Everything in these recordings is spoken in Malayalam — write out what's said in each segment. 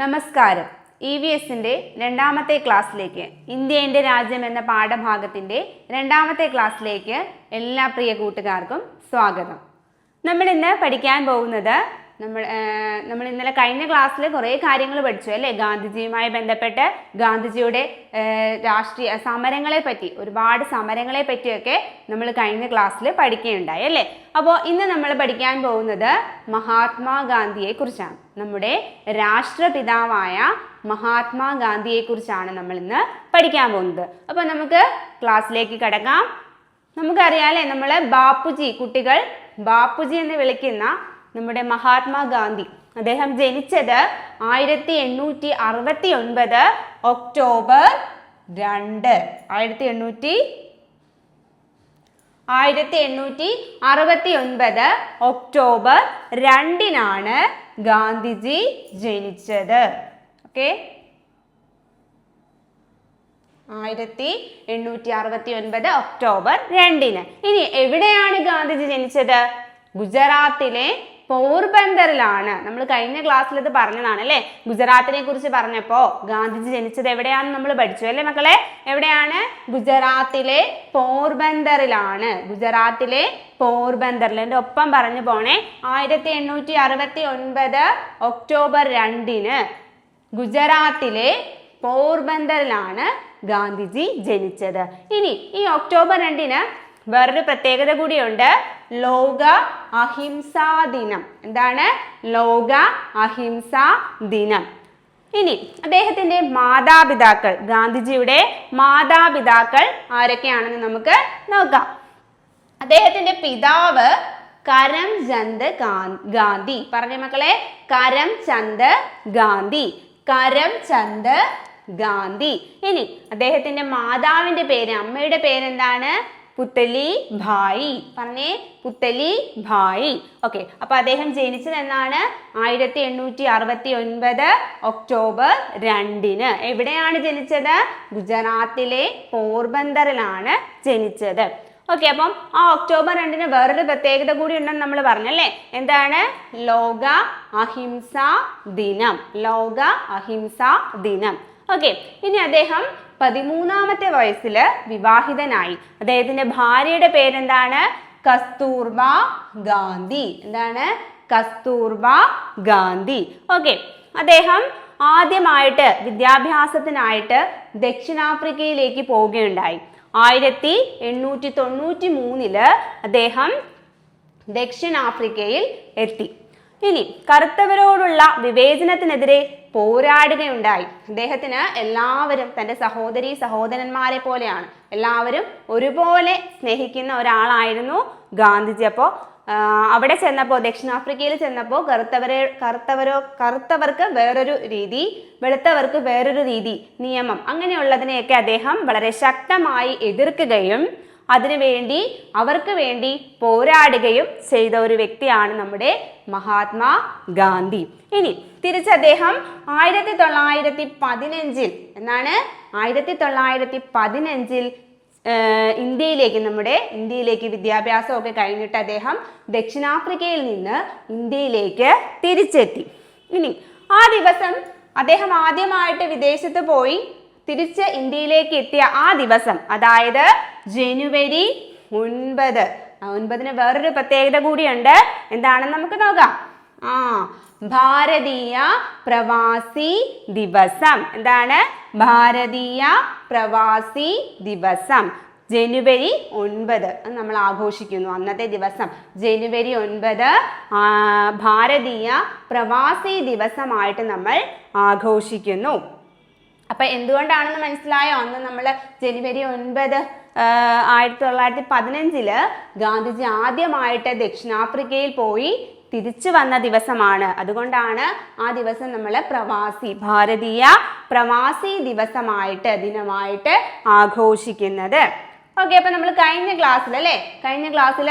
നമസ്കാരം. ഇ വി എസിന്റെ രണ്ടാമത്തെ ക്ലാസ്സിലേക്ക് ഇന്ത്യ എന്റെ രാജ്യം എന്ന പാഠഭാഗത്തിന്റെ രണ്ടാമത്തെ ക്ലാസ്സിലേക്ക് എല്ലാ പ്രിയ കൂട്ടുകാർക്കും സ്വാഗതം. നമ്മൾ ഇന്ന് പഠിക്കാൻ പോകുന്നത് നമ്മൾ നമ്മൾ ഇന്നലെ കഴിഞ്ഞ ക്ലാസ്സിൽ കുറേ കാര്യങ്ങൾ പഠിച്ചു അല്ലേ? ഗാന്ധിജിയുമായി ബന്ധപ്പെട്ട് ഗാന്ധിജിയുടെ രാഷ്ട്രീയ സമരങ്ങളെ പറ്റി ഒരുപാട് സമരങ്ങളെ പറ്റിയൊക്കെ നമ്മൾ കഴിഞ്ഞ ക്ലാസ്സിൽ പഠിക്കുകയുണ്ടായി അല്ലേ? അപ്പോൾ ഇന്ന് നമ്മൾ പഠിക്കാൻ പോകുന്നത് മഹാത്മാഗാന്ധിയെ കുറിച്ചാണ്. നമ്മുടെ രാഷ്ട്രപിതാവായ മഹാത്മാഗാന്ധിയെ കുറിച്ചാണ് നമ്മൾ ഇന്ന് പഠിക്കാൻ പോകുന്നത്. അപ്പോൾ നമുക്ക് ക്ലാസ്സിലേക്ക് കിടക്കാം. നമുക്കറിയാം അല്ലേ? നമ്മൾ ബാപ്പുജി കുട്ടികൾ ബാപ്പുജി എന്ന് വിളിക്കുന്ന നമ്മുടെ മഹാത്മാഗാന്ധി. അദ്ദേഹം ജനിച്ചത് ആയിരത്തി എണ്ണൂറ്റി അറുപത്തി ഒൻപത് ഒക്ടോബർ രണ്ട്. ആയിരത്തി എണ്ണൂറ്റി ആയിരത്തി എണ്ണൂറ്റി അറുപത്തി ഒൻപത് ഒക്ടോബർ രണ്ടിനാണ് ഗാന്ധിജി ജനിച്ചത്. ഓക്കെ? ആയിരത്തി എണ്ണൂറ്റി അറുപത്തി ഒൻപത് ഒക്ടോബർ രണ്ടിന്. ഇനി എവിടെയാണ് ഗാന്ധിജി ജനിച്ചത്? ഗുജറാത്തിലെ പോർബന്തറിലാണ് നമ്മൾ കഴിഞ്ഞ ക്ലാസ്സിൽ ഇത് പറഞ്ഞതാണ് അല്ലേ? ഗുജറാത്തിനെ കുറിച്ച് പറഞ്ഞപ്പോൾ ഗാന്ധിജി ജനിച്ചത് എവിടെയാണെന്ന് നമ്മൾ പഠിച്ചു അല്ലേ മക്കളെ? എവിടെയാണ്? ഗുജറാത്തിലെ പോർബന്തറിലാണ് ഗുജറാത്തിലെ പോർബന്തറിൽ എന്റെ ഒപ്പം പറഞ്ഞു പോണേ ആയിരത്തി എണ്ണൂറ്റി അറുപത്തി ഒൻപത് ഒക്ടോബർ രണ്ടിന് ഗുജറാത്തിലെ പോർബന്തറിലാണ് ഗാന്ധിജി ജനിച്ചത്. ഇനി ഈ ഒക്ടോബർ രണ്ടിന് വേറൊരു പ്രത്യേകത കൂടിയുണ്ട്. ലോക അഹിംസാ ദിനം. എന്താണ്? ലോക അഹിംസാ ദിനം. ഇനി അദ്ദേഹത്തിന്റെ മാതാപിതാക്കൾ ഗാന്ധിജിയുടെ മാതാപിതാക്കൾ ആരൊക്കെയാണെന്ന് നമുക്ക് നോക്കാം. അദ്ദേഹത്തിന്റെ പിതാവ് കരം ചന്ദ് ഗാന്ധി. പറഞ്ഞ മക്കളെ കരം ചന്ദ് ഗാന്ധി. കരം ചന്ദ് ഗാന്ധി. ഇനി അദ്ദേഹത്തിന്റെ മാതാവിന്റെ പേര് അമ്മയുടെ പേരെന്താണ്? പുത്തലി ഭായി. പറഞ്ഞേ പുത്തലി ഭായി. ഓക്കെ അപ്പൊ അദ്ദേഹം ജനിച്ചത് എന്നാണ്? ആയിരത്തി എണ്ണൂറ്റി അറുപത്തി ഒൻപത് ഒക്ടോബർ രണ്ടിന്. എവിടെയാണ് ജനിച്ചത്? ഗുജറാത്തിലെ പോർബന്ദറിലാണ് ജനിച്ചത്. ഓക്കെ അപ്പം ആ ഒക്ടോബർ രണ്ടിന് വേറൊരു പ്രത്യേകത കൂടി ഉണ്ടെന്ന് നമ്മൾ പറഞ്ഞല്ലേ? എന്താണ്? ലോക അഹിംസ ദിനം. ലോക അഹിംസ ദിനം. ഓക്കെ ഇനി അദ്ദേഹം പതിമൂന്നാമത്തെ വയസ്സിൽ വിവാഹിതനായി. അദ്ദേഹത്തിന്റെ ഭാര്യയുടെ പേരെന്താണ്? കസ്തൂർബ ഗാന്ധി. എന്താണ്? കസ്തൂർബ ഗാന്ധി. ഓക്കെ. അദ്ദേഹം ആദ്യമായിട്ട് വിദ്യാഭ്യാസത്തിനായിട്ട് ദക്ഷിണാഫ്രിക്കയിലേക്ക് പോവുകയുണ്ടായി. ആയിരത്തി എണ്ണൂറ്റി തൊണ്ണൂറ്റി മൂന്നിൽ അദ്ദേഹം ദക്ഷിണാഫ്രിക്കയിൽ എത്തി. ഇനി കറുത്തവരോടുള്ള വിവേചനത്തിനെതിരെ പോരാടുകയുണ്ടായി. അദ്ദേഹത്തിന് എല്ലാവരും തന്റെ സഹോദരി സഹോദരന്മാരെ പോലെയാണ്. എല്ലാവരും ഒരുപോലെ സ്നേഹിക്കുന്ന ഒരാളായിരുന്നു ഗാന്ധിജി. അപ്പോൾ അവിടെ ചെന്നപ്പോൾ ദക്ഷിണാഫ്രിക്കയിൽ ചെന്നപ്പോൾ കറുത്തവരെ കറുത്തവരോ കറുത്തവർക്ക് വേറൊരു രീതി വെളുത്തവർക്ക് വേറൊരു രീതി നിയമം അങ്ങനെയുള്ളതിനെയൊക്കെ അദ്ദേഹം വളരെ ശക്തമായി എതിർക്കുകയും അതിനുവേണ്ടി അവർക്ക് വേണ്ടി പോരാടുകയും ചെയ്ത ഒരു വ്യക്തിയാണ് നമ്മുടെ മഹാത്മാ ഗാന്ധി. ഇനി തിരിച്ച് അദ്ദേഹം ആയിരത്തി തൊള്ളായിരത്തി പതിനഞ്ചിൽ എന്നാണ് ആയിരത്തി തൊള്ളായിരത്തി പതിനഞ്ചിൽ ഇന്ത്യയിലേക്ക് നമ്മുടെ ഇന്ത്യയിലേക്ക് വിദ്യാഭ്യാസമൊക്കെ കഴിഞ്ഞിട്ട് അദ്ദേഹം ദക്ഷിണാഫ്രിക്കയിൽ നിന്ന് ഇന്ത്യയിലേക്ക് തിരിച്ചെത്തി. ഇനി ആ ദിവസം അദ്ദേഹം ആദ്യമായിട്ട് വിദേശത്ത് പോയി തിരിച്ച് ഇന്ത്യയിലേക്ക് എത്തിയ ആ ദിവസം അതായത് ജനുവരി ഒൻപത്. ഒൻപതിന് വേറൊരു പ്രത്യേകത കൂടിയുണ്ട്. എന്താണെന്ന് നമുക്ക് നോക്കാം. ആ ഭാരതീയ പ്രവാസി ദിവസം. എന്താണ്? ഭാരതീയ പ്രവാസി ദിവസം. ജനുവരി ഒൻപത്. നമ്മൾ ആഘോഷിക്കുന്നു അന്നത്തെ ദിവസം. ജനുവരി ഒൻപത് ഭാരതീയ പ്രവാസി ദിവസമായിട്ട് നമ്മൾ ആഘോഷിക്കുന്നു. അപ്പൊ എന്തുകൊണ്ടാണെന്ന് മനസ്സിലായോ? അന്ന് നമ്മൾ ജനുവരി ഒൻപത് ആയിരത്തി തൊള്ളായിരത്തി പതിനഞ്ചിൽ ഗാന്ധിജി ആദ്യമായിട്ട് ദക്ഷിണാഫ്രിക്കയിൽ പോയി തിരിച്ചു വന്ന ദിവസമാണ്. അതുകൊണ്ടാണ് ആ ദിവസം നമ്മൾ പ്രവാസി ഭാരതീയ പ്രവാസി ദിവസമായിട്ട് ദിനമായിട്ട് ആഘോഷിക്കുന്നത്. ഓക്കെ അപ്പൊ നമ്മൾ കഴിഞ്ഞ ക്ലാസ്സിൽ അല്ലേ? കഴിഞ്ഞ ക്ലാസ്സിൽ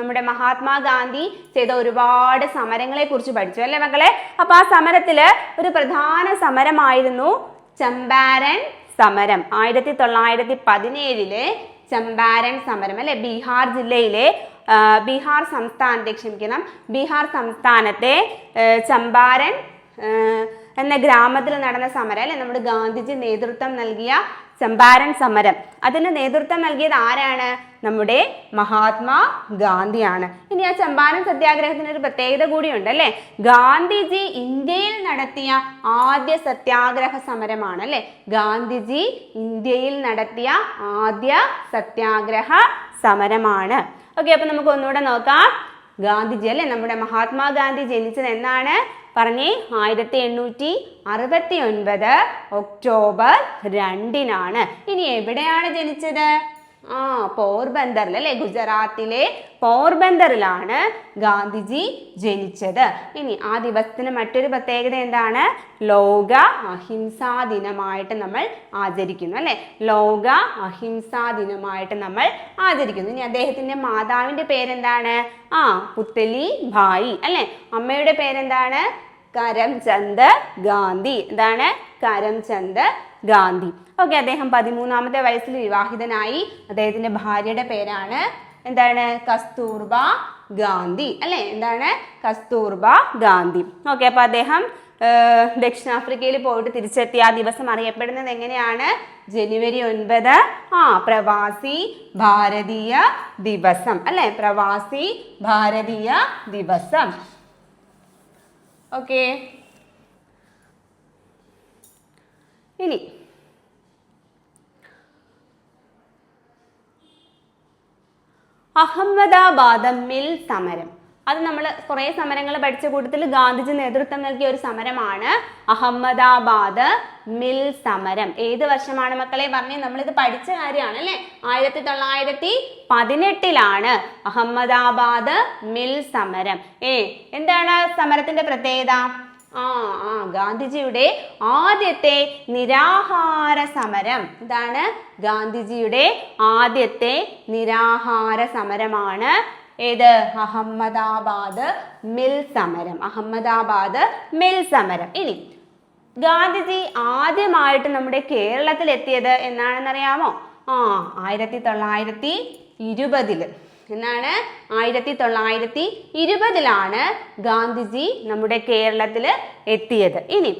നമ്മുടെ മഹാത്മാഗാന്ധി ചെയ്ത ഒരുപാട് സമരങ്ങളെ കുറിച്ച് പഠിച്ചു അല്ലേ മക്കളെ? അപ്പൊ ആ സമരത്തിൽ ഒരു പ്രധാന സമരമായിരുന്നു ചമ്പാരൻ സമരം. ആയിരത്തി തൊള്ളായിരത്തി പതിനേഴിലെ ചമ്പാരൻ സമരം അല്ലെ? ബീഹാർ ജില്ലയിലെ ബീഹാർ സംസ്ഥാനത്തെ ക്ഷമിക്കണം. ബീഹാർ സംസ്ഥാനത്തെ ചമ്പാരൻ എന്ന ഗ്രാമത്തിൽ നടന്ന സമരം അല്ലെ? നമ്മുടെ ഗാന്ധിജി നേതൃത്വം നൽകിയ ചമ്പാരൻ സമരം. അതിന് നേതൃത്വം നൽകിയത് ആരാണ്? നമ്മുടെ മഹാത്മാ ഗാന്ധിയാണ്. ഇനി ആ ചമ്പാരൻ സത്യാഗ്രഹത്തിന് ഒരു പ്രത്യേകത കൂടിയുണ്ട് അല്ലേ? ഗാന്ധിജി ഇന്ത്യയിൽ നടത്തിയ ആദ്യ സത്യാഗ്രഹ സമരമാണ് അല്ലേ? ഗാന്ധിജി ഇന്ത്യയിൽ നടത്തിയ ആദ്യ സത്യാഗ്രഹ സമരമാണ്. ഓക്കെ അപ്പൊ നമുക്ക് ഒന്നുകൂടെ നോക്കാം. ഗാന്ധിജി അല്ലെ? നമ്മുടെ മഹാത്മാഗാന്ധി ജനിച്ചത് എന്നാണ് പറഞ്ഞേ ആയിരത്തി എണ്ണൂറ്റി അറുപത്തി ഒൻപത് ഒക്ടോബർ രണ്ടിനാണ്. ഇനി എവിടെയാണ് ജനിച്ചത്? ആ പോർബന്ദറിൽ അല്ലെ? ഗുജറാത്തിലെ പോർബന്ദറിലാണ് ഗാന്ധിജി ജനിച്ചത്. ഇനി ആ ദിവസത്തിന് മറ്റൊരു പ്രത്യേകത എന്താണ്? ലോക അഹിംസാ ദിനമായിട്ട് നമ്മൾ ആചരിക്കുന്നു അല്ലെ? ലോക അഹിംസാ ദിനമായിട്ട് നമ്മൾ ആചരിക്കുന്നു. ഇനി അദ്ദേഹത്തിന്റെ മാതാവിന്റെ പേരെന്താണ്? ആ പുത്തലി ഭായി അല്ലെ? അമ്മയുടെ പേരെന്താണ്? കരംചന്ദ് ഗാന്ധി. എന്താണ്? കരംചന്ദ് ഗാന്ധി. ഓക്കെ അദ്ദേഹം പതിമൂന്നാമത്തെ വയസ്സിൽ വിവാഹിതനായി. അദ്ദേഹത്തിന്റെ ഭാര്യയുടെ പേരാണ് എന്താണ്? കസ്തൂർബ ഗാന്ധി. അല്ലെ? എന്താണ്? കസ്തൂർബ ഗാന്ധി. ഓക്കെ അപ്പൊ അദ്ദേഹം ദക്ഷിണാഫ്രിക്കയിൽ പോയിട്ട് തിരിച്ചെത്തിയ ആ ദിവസം അറിയപ്പെടുന്നത് എങ്ങനെയാണ്? ജനുവരി ഒൻപത് ആ പ്രവാസി ഭാരതീയ ദിവസം. അല്ലെ? പ്രവാസി ഭാരതീയ ദിവസം. ഓക്കെ. ഇനി. അഹമ്മദാബാദ് മിൽ സമരം. അത് നമ്മൾ കുറേ സമരങ്ങൾ പഠിച്ച കൂട്ടത്തിൽ ഗാന്ധിജി നേതൃത്വം നൽകിയ ഒരു സമരമാണ് അഹമ്മദാബാദ് മിൽ സമരം. ഏത് വർഷമാണ് മക്കളെ? പറഞ്ഞേ നമ്മളിത് പഠിച്ച കാര്യമാണ് അല്ലേ? ആയിരത്തി തൊള്ളായിരത്തി പതിനെട്ടിലാണ് അഹമ്മദാബാദ് മിൽ സമരം. ഏ എന്താണ് സമരത്തിന്റെ പ്രത്യേകത? ആ ആ ഗാന്ധിജിയുടെ ആദ്യത്തെ നിരാഹാര സമരം. ഇതാണ് ഗാന്ധിജിയുടെ ആദ്യത്തെ നിരാഹാര സമരമാണ് ഏത്? അഹമ്മദാബാദ് മിൽ സമരം. അഹമ്മദാബാദ് മിൽ സമരം. ഇനി ഗാന്ധിജി ആദ്യമായിട്ട് നമ്മുടെ കേരളത്തിൽ എത്തിയത് എന്നാണെന്നറിയാമോ? ആ ആയിരത്തി തൊള്ളായിരത്തി ഇരുപതിൽ എന്നാണ്? ആയിരത്തി തൊള്ളായിരത്തി ഇരുപതിലാണ് ഗാന്ധിജി നമ്മുടെ കേരളത്തിൽ എത്തിയത്. ഇനി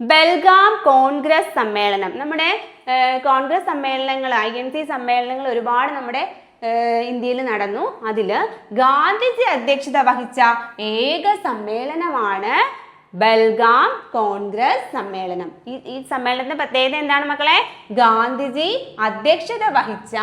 ബൽഗാം കോൺഗ്രസ് സമ്മേളനം. നമ്മുടെ കോൺഗ്രസ് സമ്മേളനങ്ങൾ ഐ എൻ സി സമ്മേളനങ്ങൾ ഒരുപാട് നമ്മുടെ ഇന്ത്യയിൽ നടന്നു. അതിൽ ഗാന്ധിജി അധ്യക്ഷത വഹിച്ച ഏക സമ്മേളനമാണ് ബൽഗാം കോൺഗ്രസ് സമ്മേളനം. ഈ ഈ സമ്മേളനത്തിന്റെ പ്രത്യേകത എന്താണ് മക്കളെ? ഗാന്ധിജി അധ്യക്ഷത വഹിച്ച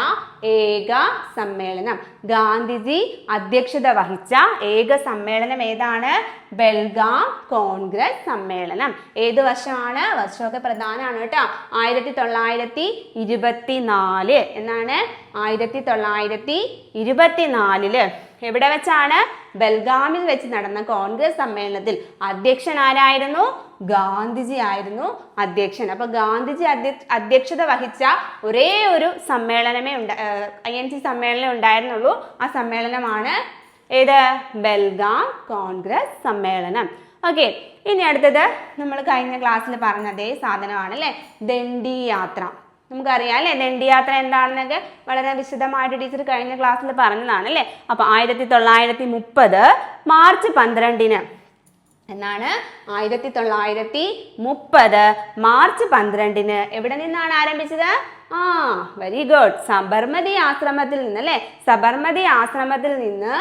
ഏക സമ്മേളനം. ഗാന്ധിജി അധ്യക്ഷത വഹിച്ച ഏക സമ്മേളനം ഏതാണ്? ബൽഗാം കോൺഗ്രസ് സമ്മേളനം. ഏത് വർഷമാണ്? വർഷമൊക്കെ പ്രധാനമാണ് കേട്ടോ. ആയിരത്തി തൊള്ളായിരത്തി ഇരുപത്തി നാല് എന്നാണ്? ആയിരത്തി തൊള്ളായിരത്തി ഇരുപത്തിനാലിൽ എവിടെ വെച്ചാണ്? ബൽഗാമിൽ വെച്ച് നടന്ന കോൺഗ്രസ് സമ്മേളനത്തിൽ അധ്യക്ഷൻ ആരായിരുന്നു? ഗാന്ധിജി ആയിരുന്നു അധ്യക്ഷൻ. അപ്പൊ ഗാന്ധിജി അധ്യക്ഷത വഹിച്ച ഒരേ ഒരു സമ്മേളനമേ ഉണ്ട ഐ എൻ സി സമ്മേളനം ഉണ്ടായിരുന്നുള്ളൂ. ആ സമ്മേളനമാണ് ഏത്? ബൽഗാം കോൺഗ്രസ് സമ്മേളനം. ഓക്കെ ഇനി അടുത്തത് നമ്മൾ കഴിഞ്ഞ ക്ലാസ്സിൽ പറഞ്ഞ അതേ സാധനമാണ് അല്ലേ ദണ്ഡി യാത്ര. നമുക്കറിയാം അല്ലേ? ദണ്ഡിയാത്ര എന്താണെന്നൊക്കെ വളരെ വിശദമായിട്ട് ടീച്ചർ കഴിഞ്ഞ ക്ലാസ്സിൽ പറഞ്ഞതാണ് അല്ലേ? അപ്പൊ ആയിരത്തി തൊള്ളായിരത്തി മുപ്പത് മാർച്ച് പന്ത്രണ്ടിന് എന്നാണ് ആയിരത്തി തൊള്ളായിരത്തി മുപ്പത് മാർച്ച് പന്ത്രണ്ടിന് എവിടെ നിന്നാണ് ആരംഭിച്ചത്? ആ വെരി ഗുഡ് സബർമതി ആശ്രമത്തിൽ നിന്ന് അല്ലേ? സബർമതി ആശ്രമത്തിൽ നിന്ന്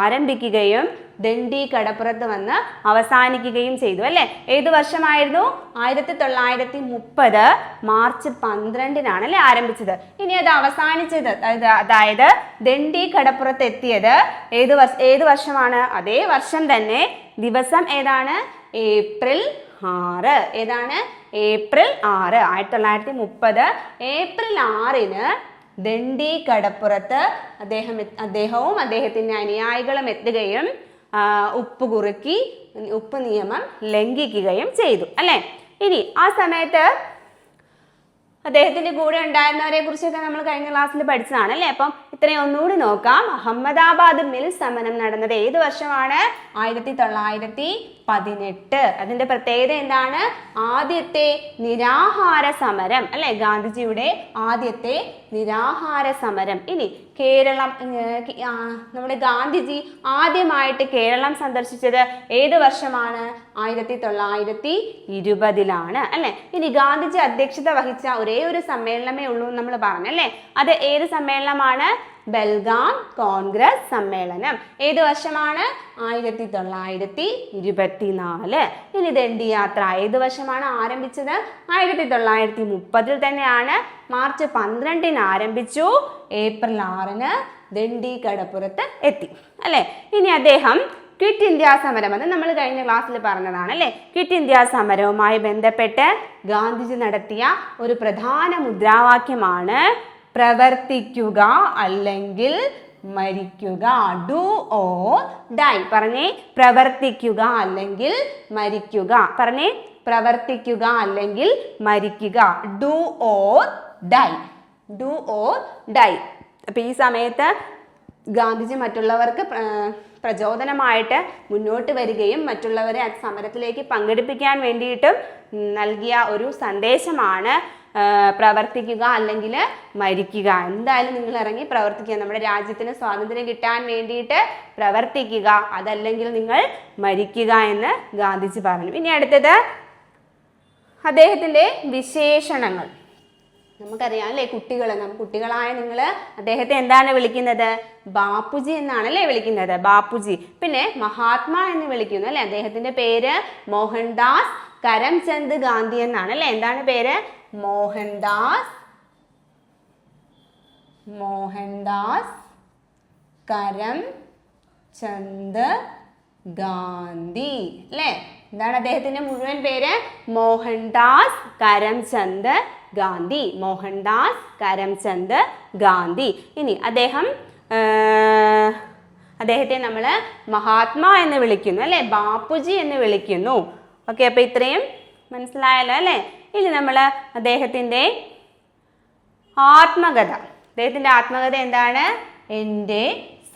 ആരംഭിക്കുകയും ദണ്ഡി കടപ്പുറത്ത് വന്ന് അവസാനിക്കുകയും ചെയ്തു അല്ലേ? ഏത് വർഷമായിരുന്നു? ആയിരത്തി തൊള്ളായിരത്തി മുപ്പത് മാർച്ച് പന്ത്രണ്ടിനാണ് അല്ലേ ആരംഭിച്ചത്. ഇനി അത് അവസാനിച്ചത് അതായത് ദണ്ഡി കടപ്പുറത്ത് എത്തിയത് ഏത് വർഷ ഏത് വർഷമാണ്? അതേ വർഷം തന്നെ ദിവസം ഏതാണ്? ഏപ്രിൽ ആറ്. ഏതാണ്? ഏപ്രിൽ ആറ് ആയിരത്തി തൊള്ളായിരത്തി മുപ്പത് ഏപ്രിൽ ആറിന് ദണ്ഡി കടപ്പുറത്ത് അദ്ദേഹം അദ്ദേഹവും അദ്ദേഹത്തിന്റെ അനുയായികളും എത്തുകയും ഉപ്പ് കുറുക്കി ഉപ്പ് നിയമം ലംഘിക്കുകയും ചെയ്തു അല്ലേ? ഇനി ആ സമയത്ത് അദ്ദേഹത്തിന്റെ കൂടെ ഉണ്ടായിരുന്നവരെ കുറിച്ചൊക്കെ നമ്മൾ കഴിഞ്ഞ ക്ലാസ്സിൽ പഠിച്ചതാണ് അല്ലേ? അപ്പം ഇത്രയും ഒന്നുകൂടി നോക്കാം. അഹമ്മദാബാദ് മിൽ സമരം നടന്നത് ഏത് വർഷമാണ്? ആയിരത്തി തൊള്ളായിരത്തി പതിനെട്ട് അതിന്റെ പ്രത്യേകത എന്താണ്? ആദ്യത്തെ നിരാഹാര സമരം. അല്ലെ? ഗാന്ധിജിയുടെ ആദ്യത്തെ നിരാഹാര സമരം. ഇനി കേരളം നമ്മുടെ ഗാന്ധിജി ആദ്യമായിട്ട് കേരളം സന്ദർശിച്ചത് ഏത് വർഷമാണ്? ആയിരത്തി തൊള്ളായിരത്തി ഇരുപതിലാണ് അല്ലെ? ഇനി ഗാന്ധിജി അധ്യക്ഷത വഹിച്ച ഒരേ ഒരു സമ്മേളനമേ ഉള്ളൂ നമ്മൾ പറഞ്ഞല്ലേ അത് ഏത് സമ്മേളനമാണ്? ബൽഗാം കോൺഗ്രസ് സമ്മേളനം. ഏത് വർഷമാണ്? ആയിരത്തി തൊള്ളായിരത്തി ഇരുപത്തിനാല് ഇനി ദണ്ഡി യാത്ര? ഏത് വർഷമാണ് ആരംഭിച്ചത്? ആയിരത്തി തൊള്ളായിരത്തി മുപ്പതിൽ തന്നെയാണ്. മാർച്ച് പന്ത്രണ്ടിന് ആരംഭിച്ചു. ഏപ്രിൽ ആറിന് ദണ്ഡി കടപ്പുറത്ത് എത്തി. അല്ലേ? ഇനി അദ്ദേഹം ക്വിറ്റ് ഇന്ത്യ സമരം എന്ന് നമ്മൾ കഴിഞ്ഞ ക്ലാസ്സിൽ പറഞ്ഞതാണ് അല്ലേ? ക്വിറ്റ് ഇന്ത്യ സമരവുമായി ബന്ധപ്പെട്ട് ഗാന്ധിജി നടത്തിയ ഒരു പ്രധാന മുദ്രാവാക്യമാണ് പ്രവർത്തിക്കുക അല്ലെങ്കിൽ മരിക്കുക. Do or die. പറഞ്ഞേ പ്രവർത്തിക്കുക അല്ലെങ്കിൽ മരിക്കുക. പറഞ്ഞേ പ്രവർത്തിക്കുക അല്ലെങ്കിൽ മരിക്കുക. Do or die. Do or die. അപ്പൊ ഈ സമയത്ത് ഗാന്ധിജി മറ്റുള്ളവർക്ക് പ്രചോദനമായിട്ട് മുന്നോട്ട് വരികയും മറ്റുള്ളവരെ സമരത്തിലേക്ക് പങ്കെടുപ്പിക്കാൻ വേണ്ടിയിട്ടും നൽകിയ ഒരു സന്ദേശമാണ് പ്രവർത്തിക്കുക അല്ലെങ്കിൽ മരിക്കുക. എന്തായാലും നിങ്ങൾ ഇറങ്ങി പ്രവർത്തിക്കുക. നമ്മുടെ രാജ്യത്തിന് സ്വാതന്ത്ര്യം കിട്ടാൻ വേണ്ടിയിട്ട് പ്രവർത്തിക്കുക. അതല്ലെങ്കിൽ നിങ്ങൾ മരിക്കുക എന്ന് ഗാന്ധിജി പറഞ്ഞു. ഇനി അടുത്തത് അദ്ദേഹത്തിന്റെ വിശേഷണങ്ങൾ. നമുക്കറിയാം അല്ലേ കുട്ടികൾ കുട്ടികളായ നിങ്ങൾ അദ്ദേഹത്തെ എന്താണ് വിളിക്കുന്നത്? ബാപ്പുജി എന്നാണ് അല്ലേ വിളിക്കുന്നത്. ബാപ്പുജി. പിന്നെ മഹാത്മാ എന്ന് വിളിക്കുന്നു അല്ലേ? അദ്ദേഹത്തിന്റെ പേര് മോഹൻദാസ് കരംചന്ദ് ഗാന്ധി എന്നാണ് അല്ലേ? എന്താണ് പേര്? മോഹൻദാസ് മോഹൻദാസ് കരം ചന്ദ് ഗാന്ധി അല്ലേ? എന്താണ് അദ്ദേഹത്തിന്റെ മുഴുവൻ പേര്? മോഹൻദാസ് കരംചന്ദ് ഗാന്ധി. മോഹൻദാസ് കരംചന്ദ് ഗാന്ധി. ഇനി അദ്ദേഹം അദ്ദേഹത്തെ നമ്മൾ മഹാത്മാ എന്ന് വിളിക്കുന്നു അല്ലേ? ബാപ്പുജി എന്ന് വിളിക്കുന്നു. ഓക്കെ അപ്പോൾ ഇത്രയും മനസ്സിലായല്ലോ അല്ലേ? ഇനി നമ്മൾ അദ്ദേഹത്തിന്റെ ആത്മകഥ. അദ്ദേഹത്തിന്റെ ആത്മകഥ എന്താണ്? എന്റെ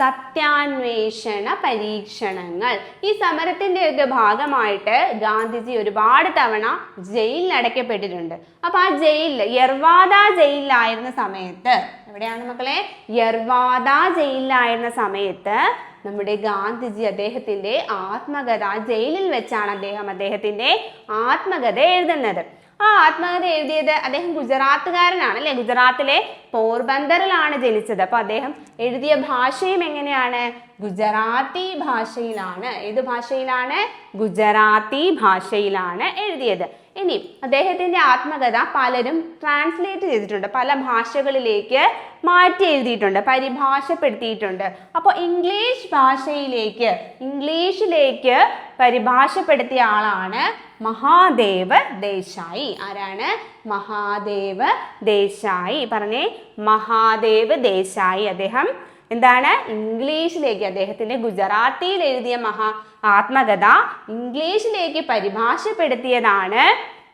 സത്യാന്വേഷണ പരീക്ഷണങ്ങൾ. ഈ സമരത്തിന്റെ ഒക്കെ ഭാഗമായിട്ട് ഗാന്ധിജി ഒരുപാട് തവണ ജയിലിൽ അടയ്ക്കപ്പെട്ടിട്ടുണ്ട്. അപ്പം ആ ജയിലിൽ യർവാദ ജയിലിലായിരുന്ന സമയത്ത് എവിടെയാണ് മക്കളെ? യർവാദ ജയിലിലായിരുന്ന സമയത്ത് നമ്മുടെ ഗാന്ധിജി അദ്ദേഹത്തിന്റെ ആത്മകഥ ജയിലിൽ വെച്ചാണ് അദ്ദേഹം അദ്ദേഹത്തിന്റെ ആത്മകഥ എഴുതുന്നത്. ആ ആത്മകഥ എഴുതിയത് അദ്ദേഹം ഗുജറാത്തുകാരനാണ് അല്ലെ? ഗുജറാത്തിലെ പോർബന്ദറിലാണ് ജനിച്ചത്. അപ്പൊ അദ്ദേഹം എഴുതിയ ഭാഷയും എങ്ങനെയാണ്? ഗുജറാത്തി ഭാഷയിലാണ്. ഏത് ഭാഷയിലാണ്? ഗുജറാത്തി ഭാഷയിലാണ് എഴുതിയത്. ഇനി അദ്ദേഹത്തിന്റെ ആത്മകഥ പലരും ട്രാൻസ്ലേറ്റ് ചെയ്തിട്ടുണ്ട്. പല ഭാഷകളിലേക്ക് മാറ്റി എഴുതിയിട്ടുണ്ട് പരിഭാഷപ്പെടുത്തിയിട്ടുണ്ട്. അപ്പോൾ ഇംഗ്ലീഷ് ഭാഷയിലേക്ക് ഇംഗ്ലീഷിലേക്ക് പരിഭാഷപ്പെടുത്തിയ ആളാണ് മഹാദേവ് ദേശായി. ആരാണ്? മഹാദേവ് ദേശായി. പറഞ്ഞേ മഹാദേവ് ദേശായി അദ്ദേഹം എന്താണ്? ഇംഗ്ലീഷിലേക്ക് അദ്ദേഹത്തിന്റെ ഗുജറാത്തിയിൽ എഴുതിയ മഹാ ആത്മകഥ ഇംഗ്ലീഷിലേക്ക് പരിഭാഷപ്പെടുത്തിയതാണ്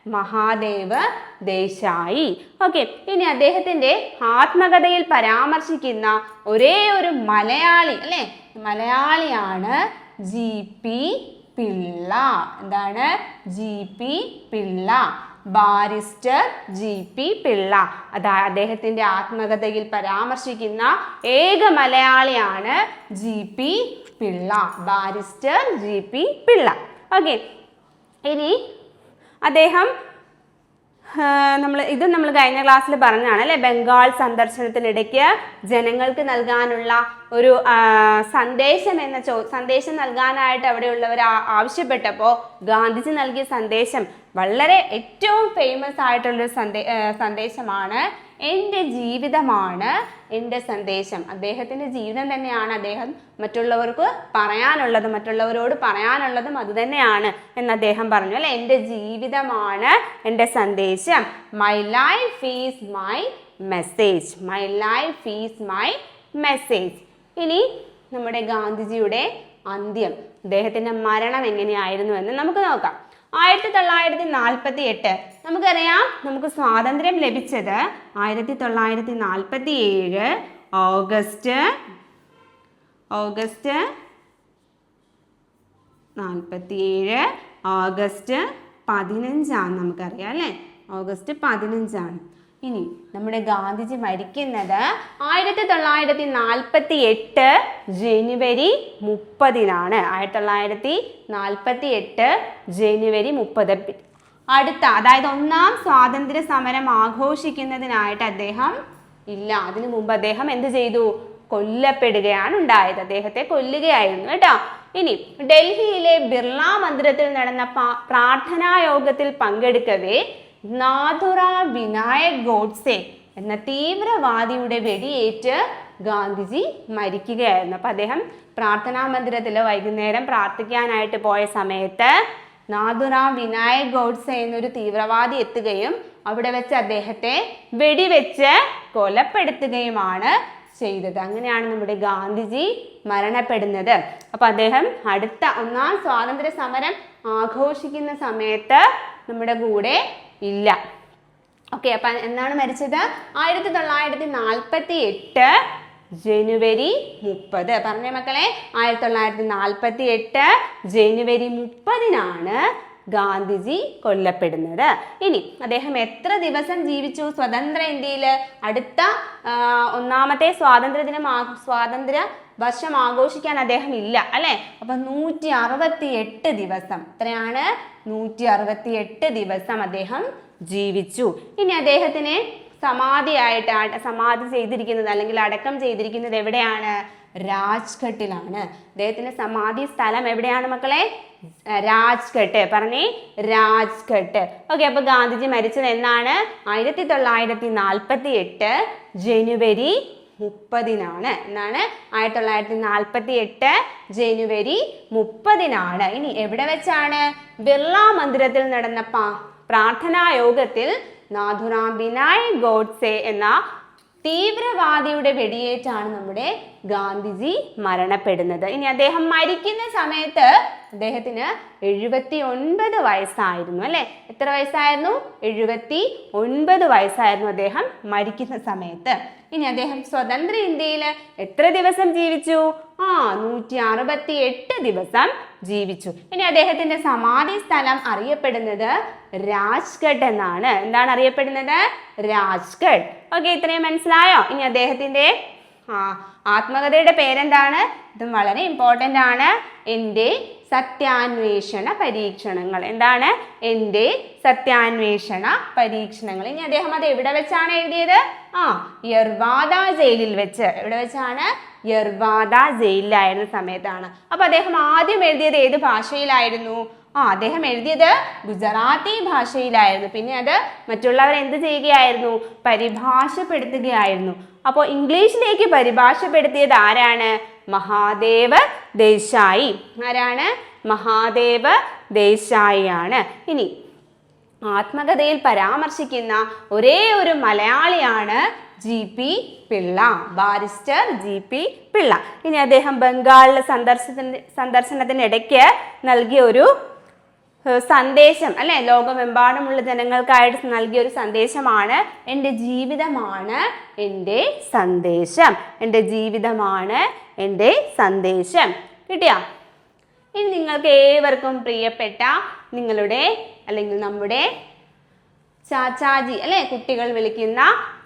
മഹാദേവ് ദേശായി. ഓക്കെ ഇനി അദ്ദേഹത്തിന്റെ ആത്മകഥയിൽ പരാമർശിക്കുന്ന ഒരേ ഒരു മലയാളി അല്ലേ? മലയാളിയാണ് ജി പി പിള്ള. എന്താണ്? G P Pillai. Barrister G P Pillai. അതാ അദ്ദേഹത്തിന്റെ ആത്മകഥയിൽ പരാമർശിക്കുന്ന ഏക മലയാളിയാണ് G P Pillai. Barrister G P Pillai. Okay ഇനി അദ്ദേഹം നമ്മൾ ഇത് നമ്മൾ കഴിഞ്ഞ ക്ലാസ്സിൽ പറഞ്ഞതാണ് അല്ലെ? ബംഗാൾ സന്ദർശനത്തിനിടയ്ക്ക് ജനങ്ങൾക്ക് നൽകാനുള്ള ഒരു സന്ദേശം എന്ന ചോ സന്ദേശം നൽകാനായിട്ട് അവിടെയുള്ളവർ ആവശ്യപ്പെട്ടപ്പോൾ ഗാന്ധിജി നൽകിയ സന്ദേശം വളരെ ഏറ്റവും ഫേമസ് ആയിട്ടുള്ളൊരു സന്ദേ സന്ദേശമാണ്. എന്റെ ജീവിതമാണ് എന്റെ സന്ദേശം. അദ്ദേഹത്തിന്റെ ജീവിതം തന്നെയാണ് അദ്ദേഹം മറ്റുള്ളവർക്ക് പറയാനുള്ളത് മറ്റുള്ളവരോട് പറയാനുള്ളതും അതുതന്നെയാണ് എന്ന് അദ്ദേഹം പറഞ്ഞു. അല്ലെ? എന്റെ ജീവിതമാണ് എന്റെ സന്ദേശം. My life is my message my life is my message ഇനി നമ്മുടെ ഗാന്ധിജിയുടെ അന്ത്യം. അദ്ദേഹത്തിന്റെ മരണം എങ്ങനെയായിരുന്നു എന്ന് നമുക്ക് നോക്കാം. ആയിരത്തി തൊള്ളായിരത്തി നാൽപ്പത്തി എട്ട് നമുക്കറിയാം നമുക്ക് സ്വാതന്ത്ര്യം ലഭിച്ചത് ആയിരത്തി തൊള്ളായിരത്തി നാൽപ്പത്തി ഏഴ് ഓഗസ്റ്റ് ഓഗസ്റ്റ് നാൽപ്പത്തി ഏഴ് ഓഗസ്റ്റ് പതിനഞ്ചാണ് നമുക്കറിയാം അല്ലേ? ഓഗസ്റ്റ് പതിനഞ്ചാണ്. ഇനി നമ്മുടെ ഗാന്ധിജി മരിക്കുന്നത് ആയിരത്തി തൊള്ളായിരത്തി നാൽപ്പത്തി എട്ട് ജനുവരി മുപ്പതിനാണ്. ആയിരത്തി തൊള്ളായിരത്തി നാൽപ്പത്തി എട്ട് ജനുവരി മുപ്പത്. അടുത്ത അതായത് ഒന്നാം സ്വാതന്ത്ര്യ സമരം ആഘോഷിക്കുന്നതിനായിട്ട് അദ്ദേഹം ഇല്ല. അതിനു മുമ്പ് അദ്ദേഹം എന്ത് ചെയ്തു? കൊല്ലപ്പെടുകയാണ് ഉണ്ടായത്. അദ്ദേഹത്തെ കൊല്ലുകയായിരുന്നു കേട്ടോ. ഇനി ഡൽഹിയിലെ ബിർള മന്ദിരത്തിൽ നടന്ന പ്രാർത്ഥനാ യോഗത്തിൽ പങ്കെടുക്കവേ നാഥുറ വിനായക് ഗോഡ്സെ എന്ന തീവ്രവാദിയുടെ വെടിയേറ്റ് ഗാന്ധിജി മരിക്കുകയായിരുന്നു. അപ്പൊ അദ്ദേഹം പ്രാർത്ഥനാ മന്ദിരത്തിൽ വൈകുന്നേരം പ്രാർത്ഥിക്കാനായിട്ട് പോയ സമയത്ത് നാഥുറ വിനായക് ഗോഡ്സെ എന്നൊരു തീവ്രവാദി എത്തുകയും അവിടെ വെച്ച് അദ്ദേഹത്തെ വെടിവെച്ച് കൊലപ്പെടുത്തുകയുമാണ് ചെയ്തത്. അങ്ങനെയാണ് നമ്മുടെ ഗാന്ധിജി മരണപ്പെടുന്നത്. അപ്പൊ അദ്ദേഹം അടുത്ത ഒന്നാം സ്വാതന്ത്ര്യ സമരം ആഘോഷിക്കുന്ന സമയത്ത് നമ്മുടെ കൂടെ ഇല്ല. ഓക്കെ അപ്പൊ എന്നാണ് മരിച്ചത്? ആയിരത്തി തൊള്ളായിരത്തി നാൽപ്പത്തി എട്ട് ജനുവരി മുപ്പത്. പറഞ്ഞേ മക്കളെ ആയിരത്തി തൊള്ളായിരത്തി നാൽപ്പത്തി എട്ട് ജനുവരി മുപ്പതിനാണ് ഗാന്ധിജി കൊല്ലപ്പെടുന്നത്. ഇനി അദ്ദേഹം എത്ര ദിവസം ജീവിച്ചു? സ്വതന്ത്ര ഇന്ത്യയിൽ അടുത്ത ഒന്നാമത്തെ സ്വാതന്ത്ര്യ ദിനം സ്വാതന്ത്ര്യ വർഷം ആഘോഷിക്കാൻ അദ്ദേഹം ഇല്ല അല്ലെ? അപ്പൊ നൂറ്റി അറുപത്തി എട്ട് ദിവസം. എത്രയാണ്? നൂറ്റി അറുപത്തി എട്ട് ദിവസം അദ്ദേഹം ജീവിച്ചു. ഇനി അദ്ദേഹത്തിന് സമാധിയായിട്ട് സമാധി ചെയ്തിരിക്കുന്നത് അല്ലെങ്കിൽ അടക്കം ചെയ്തിരിക്കുന്നത് എവിടെയാണ്? രാജ്ഘട്ടിലാണ്. അദ്ദേഹത്തിന്റെ സമാധി സ്ഥലം എവിടെയാണ് മക്കളെ? രാജ്ഘട്ട്. പറഞ്ഞേ രാജ്ഘട്ട്. ഓക്കെ അപ്പൊ ഗാന്ധിജി മരിച്ചത് എന്നാണ്? ആയിരത്തി തൊള്ളായിരത്തി നാൽപ്പത്തി എട്ട് ജനുവരി മുപ്പതിനാണ്. എന്നാണ് ആയിരത്തി തൊള്ളായിരത്തി നാൽപ്പത്തി എട്ട് ജനുവരി മുപ്പതിനാണ്. ഇനി എവിടെ വെച്ചാണ്? ബിർള മന്ദിരത്തിൽ നടന്ന പ്രാർത്ഥനാ യോഗത്തിൽ നാഥുറാം ബിനായ് ഗോഡ്സെ എന്ന തീവ്രവാദിയുടെ വെടിയേറ്റാണ് നമ്മുടെ ഗാന്ധിജി മരണപ്പെടുന്നത്. ഇനി അദ്ദേഹം മരിക്കുന്ന സമയത്ത് അദ്ദേഹത്തിന് എഴുപത്തി ഒൻപത് വയസ്സായിരുന്നു അല്ലെ? എത്ര വയസ്സായിരുന്നു? എഴുപത്തി ഒൻപത് വയസ്സായിരുന്നു അദ്ദേഹം മരിക്കുന്ന സമയത്ത്. ഇനി അദ്ദേഹം സ്വതന്ത്ര ഇന്ത്യയിൽ എത്ര ദിവസം ജീവിച്ചു? ആ നൂറ്റി അറുപത്തി എട്ട് ദിവസം ജീവിച്ചു. ഇനി അദ്ദേഹത്തിന്റെ സമാധി സ്ഥലം അറിയപ്പെടുന്നത് രാജ്ഘട്ട് എന്നാണ്. എന്താണ് അറിയപ്പെടുന്നത്? രാജ്ഘട്ട്. ഓക്കെ ഇത്രയും മനസ്സിലായോ? ഇനി അദ്ദേഹത്തിന്റെ ആ ആത്മകഥയുടെ പേരെന്താണ്? ഇതും വളരെ ഇമ്പോർട്ടന്റ് ആണ്. എന്റെ സത്യാന്വേഷണ പരീക്ഷണങ്ങൾ. എന്താണ്? എന്റെ സത്യാന്വേഷണ പരീക്ഷണങ്ങൾ. ഇനി അദ്ദേഹം അത് എവിടെ വെച്ചാണ് എഴുതിയത്? ആ യർവാദ ജയിലിൽ വെച്ച്. എവിടെ വെച്ചാണ്? യർവാദ ജയിലിലായിരുന്ന സമയത്താണ്. അപ്പൊ അദ്ദേഹം ആദ്യം എഴുതിയത് ഏത് ഭാഷയിലായിരുന്നു? ആ അദ്ദേഹം എഴുതിയത് ഗുജറാത്തി ഭാഷയിലായിരുന്നു. പിന്നെ അത് മറ്റുള്ളവർ എന്ത് ചെയ്യുകയായിരുന്നു? പരിഭാഷപ്പെടുത്തുകയായിരുന്നു. അപ്പോൾ ഇംഗ്ലീഷിലേക്ക് പരിഭാഷപ്പെടുത്തിയത് ആരാണ്? മഹാദേവ് ദേശായി. ആരാണ്? മഹാദേവ് ദേശായി ആണ് ഇനി ആത്മകഥയിൽ പരാമർശിക്കുന്ന ഒരേ ഒരു മലയാളിയാണ് G P Pillai barrister G P Pillai. ഇനി അദ്ദേഹം ബംഗാളിലെ സന്ദർശനത്തിന് സന്ദർശനത്തിനിടയ്ക്ക് നൽകിയ ഒരു സന്ദേശം അല്ലെ? ലോകമെമ്പാടുമുള്ള ജനങ്ങൾക്കായിട്ട് നൽകിയ ഒരു സന്ദേശമാണ് എന്റെ ജീവിതമാണ് എന്റെ സന്ദേശം. എന്റെ ജീവിതമാണ് എന്റെ സന്ദേശം. കിട്ടിയാ? ഇനി നിങ്ങൾക്ക് ഏവർക്കും പ്രിയപ്പെട്ട നിങ്ങളുടെ അല്ലെങ്കിൽ നമ്മുടെ ചാച്ചാജി അല്ലെ? കുട്ടികൾ വിളിക്കുന്ന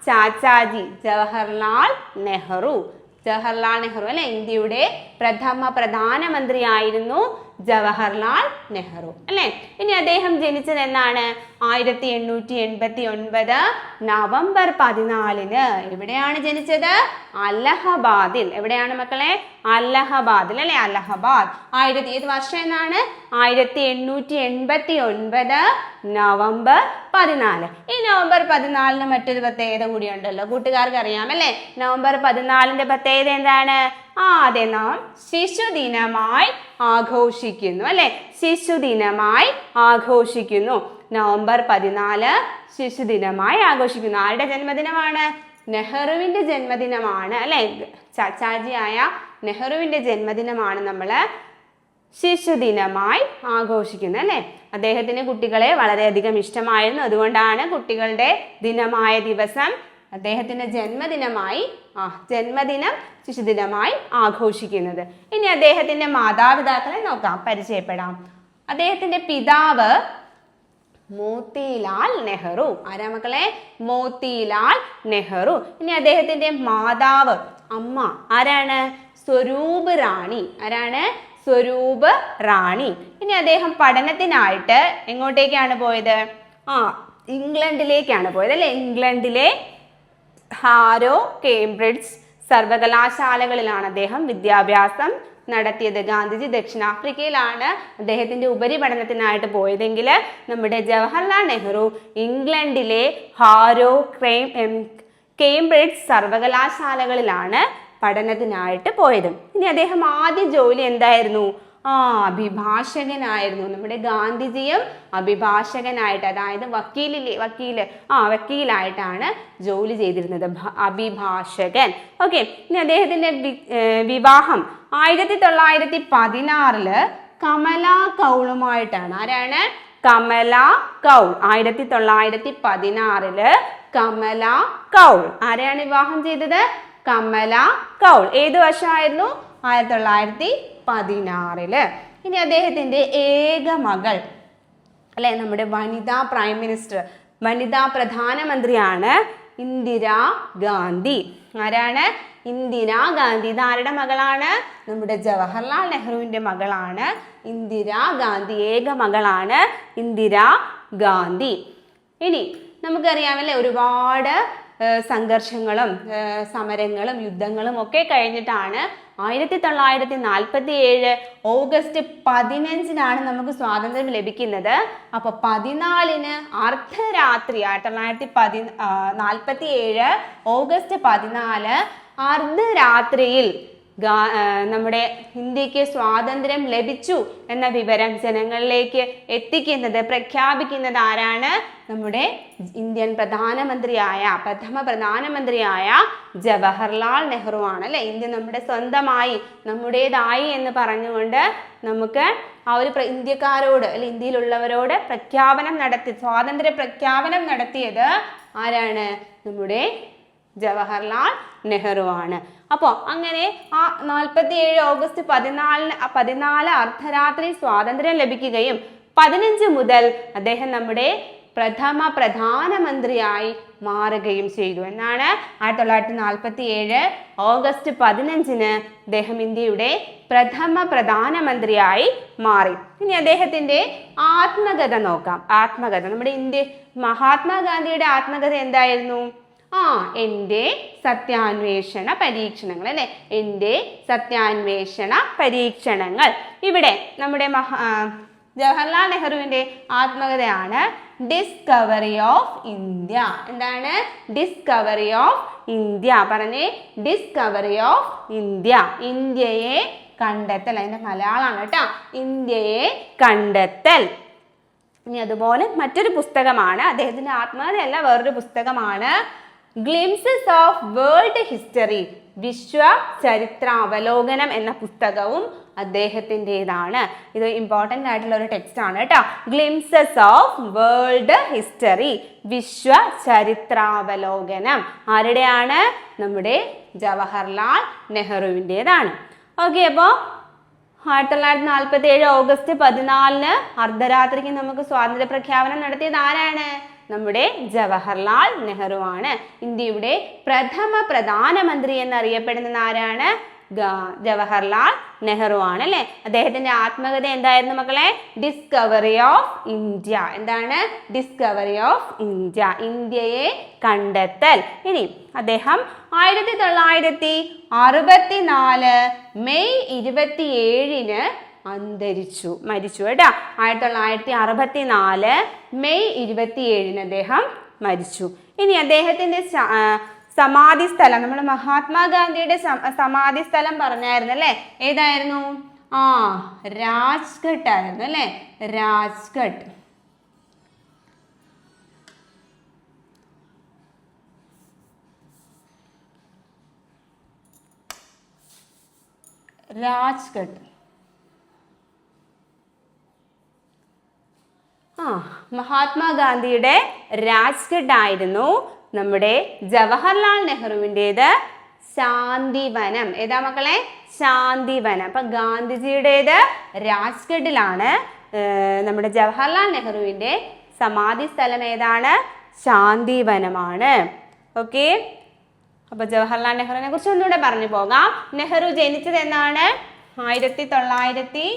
ചാച്ചാജി ജവഹർലാൽ നെഹ്റു. ജവഹർലാൽ നെഹ്റു അല്ലെ? ഇന്ത്യയുടെ പ്രഥമ പ്രധാനമന്ത്രിയായിരുന്നു ജവഹർലാൽ നെഹ്റു. അല്ലേ? ഇനി അദ്ദേഹം ജനിച്ചത് എന്നാണ്? ആയിരത്തി എണ്ണൂറ്റി എൺപത്തി ഒൻപത് നവംബർ പതിനാലിന്. എവിടെയാണ് ജനിച്ചത്? അലഹബാദിൽ. എവിടെയാണ് മക്കളെ? അലഹബാദിൽ അല്ലെ? അലഹബാദ്. ആയിരത്തി ഏത് വർഷം എന്നാണ്? ആയിരത്തി എണ്ണൂറ്റി എൺപത്തി ഒൻപത് നവംബർ പതിനാല്. ഈ നവംബർ പതിനാലിന് മറ്റൊരു പ്രത്യേകത കൂടിയുണ്ടല്ലോ. കൂട്ടുകാർക്ക് അറിയാമല്ലേ നവംബർ പതിനാലിന്റെ പ്രത്യേകത എന്താണ്? ആ അതെ നാം ശിശുദിനമായി ആഘോഷിക്കുന്നു അല്ലെ? ശിശുദിനമായി ആഘോഷിക്കുന്നു. നവംബർ പതിനാല് ശിശുദിനമായി ആഘോഷിക്കുന്നു. ആരുടെ ജന്മദിനമാണ്? നെഹ്റുവിന്റെ ജന്മദിനമാണ് അല്ലെ? ചാച്ചാജിയായ നെഹ്റുവിന്റെ ജന്മദിനമാണ് നമ്മൾ ശിശുദിനമായി ആഘോഷിക്കുന്നത് അല്ലേ? അദ്ദേഹത്തിന് കുട്ടികളെ വളരെയധികം ഇഷ്ടമായിരുന്നു. അതുകൊണ്ടാണ് കുട്ടികളുടെ ദിനമായ ദിവസം അദ്ദേഹത്തിന്റെ ജന്മദിനമായി ആ ജന്മദിനം ശിശുദിനമായി ആഘോഷിക്കുന്നത്. ഇനി അദ്ദേഹത്തിന്റെ മാതാപിതാക്കളെ നോക്കാം പരിചയപ്പെടാം. അദ്ദേഹത്തിന്റെ പിതാവ് മോത്തിലാൽ നെഹ്റു. ആരാ മക്കളെ? മോത്തിലാൽ നെഹ്റു. ഇനി അദ്ദേഹത്തിന്റെ മാതാവ് അമ്മ ആരാണ്? സ്വരൂപ് റാണി. ആരാണ്? സ്വരൂപ് റാണി. ഇനി അദ്ദേഹം പഠനത്തിനായിട്ട് എങ്ങോട്ടേക്കാണ് പോയത്? ആ ഇംഗ്ലണ്ടിലേക്കാണ് പോയത് അല്ലെ? ഇംഗ്ലണ്ടിലെ ഹാരോ കേംബ്രിഡ്ജ് സർവകലാശാലകളിലാണ് അദ്ദേഹം വിദ്യാഭ്യാസം നടത്തിയത്. ഗാന്ധിജി ദക്ഷിണാഫ്രിക്കയിലാണ് അദ്ദേഹത്തിന്റെ ഉപരിപഠനത്തിനായിട്ട് പോയതെങ്കിൽ നമ്മുടെ ജവഹർലാൽ നെഹ്റു ഇംഗ്ലണ്ടിലെ ഹാരോ ക്രെയിം എം, കേംബ്രിഡ്ജ് സർവകലാശാലകളിലാണ് പഠനത്തിനായിട്ട് പോയത്. ഇനി അദ്ദേഹം ആദ്യ ജോലി എന്തായിരുന്നു? ആ അഭിഭാഷകനായിരുന്നു. നമ്മുടെ ഗാന്ധിജിയും അഭിഭാഷകനായിട്ട് അതായത് വക്കീലില്ലേ വക്കീൽ ആ വക്കീലായിട്ടാണ് ജോലി ചെയ്തിരുന്നത് അഭിഭാഷകൻ. ഓക്കെ ഇനി അദ്ദേഹത്തിന്റെ വിവാഹം ആയിരത്തി തൊള്ളായിരത്തി പതിനാറിൽ കമല കൗളുമായിട്ടാണ്. ആരാണ്? കമല കൗൾ. ആയിരത്തി തൊള്ളായിരത്തി പതിനാറിൽ കമല കൗൾ. ആരെയാണ് വിവാഹം ചെയ്തത്? കമല കൗൾ. ഏത് വർഷമായിരുന്നു? ആയിരത്തി തൊള്ളായിരത്തി പതിനാറിൽ. ഇനി അദ്ദേഹത്തിന്റെ ഏക മകൾ അല്ലെ? നമ്മുടെ വനിതാ പ്രൈം മിനിസ്റ്റർ വനിതാ പ്രധാനമന്ത്രിയാണ് ഇന്ദിരാ ഗാന്ധി. ആരാണ്? ഇന്ദിരാ ഗാന്ധി. ഇതാരുടെ മകളാണ്? നമ്മുടെ ജവഹർലാൽ നെഹ്റുവിന്റെ മകളാണ് ഇന്ദിരാ ഗാന്ധി. ഏക മകളാണ് ഇന്ദിരാ ഗാന്ധി. ഇനി നമുക്കറിയാമല്ലേ ഒരുപാട് സംഘർഷങ്ങളും സമരങ്ങളും യുദ്ധങ്ങളും ഒക്കെ കഴിഞ്ഞിട്ടാണ് ആയിരത്തി തൊള്ളായിരത്തി നാൽപ്പത്തി ഏഴ് ഓഗസ്റ്റ് പതിനഞ്ചിനാണ് നമുക്ക് സ്വാതന്ത്ര്യം ലഭിക്കുന്നത്. അപ്പൊ പതിനാലിന് അർദ്ധരാത്രി ആയിരത്തി തൊള്ളായിരത്തി പതി നാൽപ്പത്തി ഏഴ് ഓഗസ്റ്റ് പതിനാല് അർദ്ധരാത്രിയിൽ നമ്മുടെ ഇന്ത്യയ്ക്ക് സ്വാതന്ത്ര്യം ലഭിച്ചു എന്ന വിവരം ജനങ്ങളിലേക്ക് എത്തിക്കുന്നത് പ്രഖ്യാപിക്കുന്നത് ആരാണ്? നമ്മുടെ ഇന്ത്യൻ പ്രധാനമന്ത്രിയായ പ്രഥമ പ്രധാനമന്ത്രിയായ ജവഹർലാൽ നെഹ്റു ആണ് അല്ലെ ഇന്ത്യ നമ്മുടെ സ്വന്തമായി നമ്മുടേതായി എന്ന് പറഞ്ഞുകൊണ്ട് നമുക്ക് ആ ഒരു ഇന്ത്യക്കാരോട് അല്ലെ ഇന്ത്യയിലുള്ളവരോട് പ്രഖ്യാപനം നടത്തി സ്വാതന്ത്ര്യ പ്രഖ്യാപനം നടത്തിയത് ആരാണ്? നമ്മുടെ ജവഹർലാൽ നെഹ്റു ആണ് അപ്പോൾ അങ്ങനെ ആ നാൽപ്പത്തി ഏഴ് ഓഗസ്റ്റ് പതിനാലിന് പതിനാല് അർദ്ധരാത്രി സ്വാതന്ത്ര്യം ലഭിക്കുകയും പതിനഞ്ച് മുതൽ അദ്ദേഹം നമ്മുടെ പ്രഥമ പ്രധാനമന്ത്രിയായി മാറുകയും ചെയ്തു. എന്നാണ് ആയിരത്തി തൊള്ളായിരത്തി നാൽപ്പത്തി ഏഴ് ഓഗസ്റ്റ് പതിനഞ്ചിന് അദ്ദേഹം ഇന്ത്യയുടെ പ്രഥമ പ്രധാനമന്ത്രിയായി മാറി. ഇനി അദ്ദേഹത്തിന്റെ ആത്മകഥ നോക്കാം. ആത്മകഥ. നമ്മുടെ ഇന്ത്യ മഹാത്മാഗാന്ധിയുടെ ആത്മകഥ എന്തായിരുന്നു? ആ എന്റെ സത്യാന്വേഷണ പരീക്ഷണങ്ങൾ അല്ലേ? എന്റെ സത്യാന്വേഷണ പരീക്ഷണങ്ങൾ. ഇവിടെ നമ്മുടെ മഹാ ജവഹർലാൽ നെഹ്റുവിന്റെ ആത്മകഥയാണ് ഡിസ്കവറി ഓഫ് ഇന്ത്യ എന്താണ്? ഡിസ്കവറി ഓഫ് ഇന്ത്യ പറഞ്ഞേ ഡിസ്കവറി ഓഫ് ഇന്ത്യ ഇന്ത്യയെ കണ്ടെത്തൽ. അതിന്റെ മലയാളമാണ് കേട്ടോ. ഇന്ത്യയെ കണ്ടെത്തൽ. ഇനി അതുപോലെ മറ്റൊരു പുസ്തകമാണ്. അദ്ദേഹത്തിന്റെ ആത്മകഥയല്ല വേറൊരു പുസ്തകമാണ്. ഗ്ലിംസസ് ഓഫ് വേൾഡ് ഹിസ്റ്ററി വിശ്വ ചരിത്രാവലോകനം എന്ന പുസ്തകവും അദ്ദേഹത്തിന്റെതാണ്. ഇത് ഇമ്പോർട്ടന്റ് ആയിട്ടുള്ള ഒരു ടെക്സ്റ്റ് ആണ് കേട്ടോ. ഗ്ലിംസസ് ഓഫ് വേൾഡ് ഹിസ്റ്ററി വിശ്വ ചരിത്രാവലോകനം ആരുടെയാണ്? നമ്മുടെ ജവഹർലാൽ നെഹ്റുവിന്റെതാണ്. ഓക്കെ അപ്പോൾ ആയിരത്തി തൊള്ളായിരത്തി നാൽപ്പത്തി ഏഴ് ഓഗസ്റ്റ് പതിനാലിന് അർദ്ധരാത്രിക്ക് നമുക്ക് സ്വാതന്ത്ര്യ പ്രഖ്യാപനം നടത്തിയത് ആരാണ്? നമ്മുടെ ജവഹർലാൽ നെഹ്റു ആണ് ഇന്ത്യയുടെ പ്രഥമ പ്രധാനമന്ത്രി എന്നറിയപ്പെടുന്നത് ആരാണ്? ജവഹർലാൽ നെഹ്റു ആണ് അല്ലെ? അദ്ദേഹത്തിന്റെ ആത്മകഥ എന്തായിരുന്നു മക്കളെ? ഡിസ്കവറി ഓഫ് ഇന്ത്യ എന്താണ്? ഡിസ്കവറി ഓഫ് ഇന്ത്യ ഇന്ത്യയെ കണ്ടെത്തൽ. ഇനി അദ്ദേഹം ആയിരത്തി തൊള്ളായിരത്തി അറുപത്തിനാല് മെയ് ഇരുപത്തി ഏഴിന് അന്തരിച്ചു. മരിച്ചു. കേട്ടോ? ആയിരത്തി തൊള്ളായിരത്തി അറുപത്തി നാല് മെയ് ഇരുപത്തി ഏഴിന് അദ്ദേഹം മരിച്ചു. ഇനി അദ്ദേഹത്തിന്റെ സമാധി സ്ഥലം നമ്മൾ മഹാത്മാഗാന്ധിയുടെ സമാധി സ്ഥലം പറഞ്ഞായിരുന്നു അല്ലേ? ഏതായിരുന്നു? ആ രാജ്ഘട്ട് ആയിരുന്നു അല്ലേ? രാജ്ഘട്ട്. രാജ്ഘട്ട്. ആ മഹാത്മാഗാന്ധിയുടെ രാജ്ഘട്ട് ആയിരുന്നു നമ്മുടെ ജവഹർലാൽ നെഹ്റുവിന്റെത് ശാന്തിവനം. ഏതാ മക്കളെ? ശാന്തിവനം. അപ്പൊ ഗാന്ധിജിയുടേത് രാജ്ഘട്ടിലാണ് നമ്മുടെ ജവഹർലാൽ നെഹ്റുവിന്റെ സമാധി സ്ഥലം ഏതാണ്? ശാന്തിവനമാണ്. ഓക്കെ? അപ്പോൾ ജവഹർലാൽ നെഹ്റുവിനെ കുറിച്ച് ഒന്നുകൂടെ പറഞ്ഞു പോകാം. നെഹ്റു ജനിച്ചത് എന്നാണ്? ആയിരത്തി തൊള്ളായിരത്തി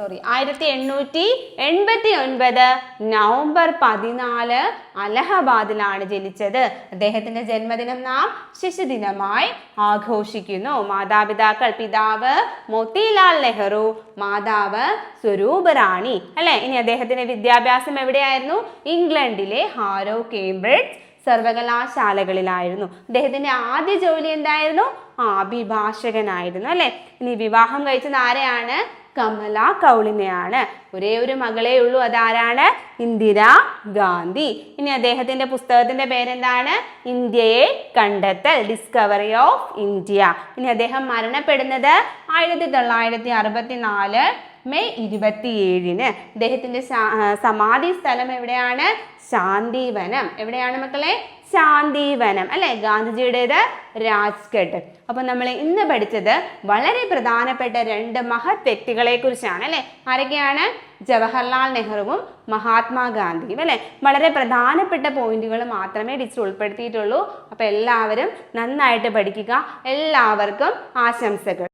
സോറി ആയിരത്തി എണ്ണൂറ്റി എൺപത്തി ഒൻപത് നവംബർ പതിനാല് അലഹബാദിലാണ് ജനിച്ചത്. അദ്ദേഹത്തിന്റെ ജന്മദിനം നാം ശിശുദിനമായി ആഘോഷിക്കുന്നു. മാതാപിതാക്കൾ പിതാവ് മോത്തിലാൽ നെഹ്റു മാതാവ് സ്വരൂപ് റാണി അല്ലെ? ഇനി അദ്ദേഹത്തിന്റെ വിദ്യാഭ്യാസം എവിടെയായിരുന്നു? ഇംഗ്ലണ്ടിലെ ഹാരോ കേംബ്രിഡ്ജ് സർവകലാശാലകളിലായിരുന്നു. അദ്ദേഹത്തിന്റെ ആദ്യ ജോലി എന്തായിരുന്നു? അഭിഭാഷകനായിരുന്നു അല്ലെ? ഇനി വിവാഹം കഴിച്ചത് ആരെയാണ്? കമല കൗളിനെയാണ് ഒരേ ഒരു മകളേ ഉള്ളൂ. അതാരാണ്? ഇന്ദിര ഗാന്ധി. ഇനി അദ്ദേഹത്തിന്റെ പുസ്തകത്തിന്റെ പേരെന്താണ്? ഇന്ത്യയെ കണ്ടെത്തൽ ഡിസ്കവറി ഓഫ് ഇന്ത്യ ഇനി അദ്ദേഹം മരണപ്പെടുന്നത് ആയിരത്തി തൊള്ളായിരത്തി അറുപത്തി നാല് മെയ് ഇരുപത്തിയേഴിന്. അദ്ദേഹത്തിന്റെ സമാധി സ്ഥലം എവിടെയാണ്? ശാന്തിവനം. എവിടെയാണ് മക്കളെ? ശാന്തിവനം അല്ലെ? ഗാന്ധിജിയുടേത് രാജ്ഘട്ട്. അപ്പൊ നമ്മൾ ഇന്ന് പഠിച്ചത് വളരെ പ്രധാനപ്പെട്ട രണ്ട് മഹത് വ്യക്തികളെ കുറിച്ചാണ് അല്ലെ? ആരൊക്കെയാണ്? ജവഹർലാൽ നെഹ്റുവും മഹാത്മാഗാന്ധിയും അല്ലെ? വളരെ പ്രധാനപ്പെട്ട പോയിന്റുകൾ മാത്രമേ ടീച്ചർ ഉൾപ്പെടുത്തിയിട്ടുള്ളൂ. അപ്പൊ എല്ലാവരും നന്നായിട്ട് പഠിക്കുക. എല്ലാവർക്കും ആശംസകൾ.